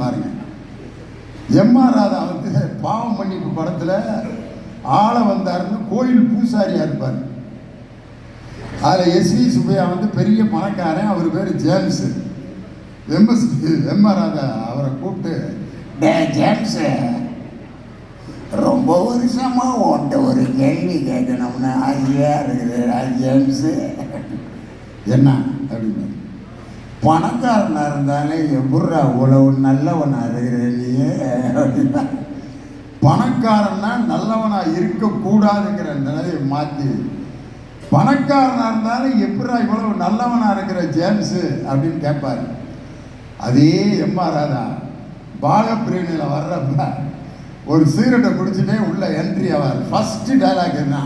பாருங்க. M R Radha வந்து பாவம் மன்னிப்பு படத்தில் ஆள வந்தாருன்னு கோயில் பூசாரியா இருப்பார் அதில் எஸ்வி சுப்பையா வந்து பெரிய பணக்காரன் அவர் பேர் ஜேம்ஸ். எம்எஸ் எம்ஆர் ராதா அவரை கூப்பிட்டு டே ஜேம்ஸ் ரொம்ப வருஷமா உன்ட்ட ஒரு கேள்வி கேட்கணும்னு ஆசையா இருக்குது ஜேம்ஸு. என்ன? அப்படின்னு. பணக்காரனாக இருந்தாலே எப்பட்றா உழவு நல்லவனாக இருக்கிற நீ? அப்படின்னா, பணக்காரன்னா நல்லவனாக இருக்கக்கூடாதுங்கிற நிலையை மாற்றி பணக்காரனாக இருந்தாலும் எப்படா இவ்வளவு நல்லவனாக இருக்கிற ஜேம்ஸு அப்படின்னு கேட்பாரு அதே எம்ஆர் ராதா பாகப்பிரிவினையில் வர்றப்ப ஒரு சீரட்டை குடிச்சுட்டே உள்ள என்ட்ரி ஆவார். ஃபஸ்ட்டு டைலாக் என்ன?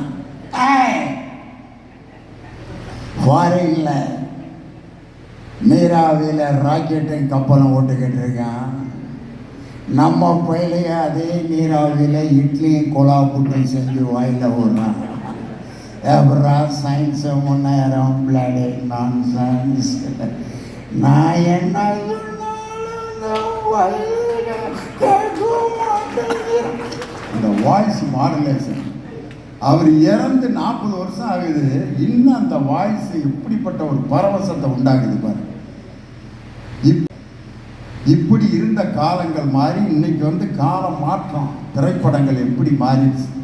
ஃபாரின்ல நீராவியில் ராக்கெட்டும் கப்பலும் ஓட்டுக்கிட்டு இருக்கான். நம்ம பயிலையே அதே நீராவியில் இட்லியும் குழா புட்டும் செஞ்சு வாயில் விடுறான் அப்புறம் சயின்ஸு முன்னேறம் பிளாடு நான் சயின்ஸ் நான் என்ன இந்த வாய்ஸ் மாடுலேஷன் அவர் இறந்து நாற்பது வருஷம் ஆகுது. இன்னும் அந்த வாய்ஸ் இப்படிப்பட்ட ஒரு பரவசத்தை உண்டாகுது பாரு. இப்படி இருந்த காலங்கள் மாறி இன்னைக்கு வந்து காலம் மாற்றம் திரைப்படங்கள் எப்படி மாறிடுச்சு?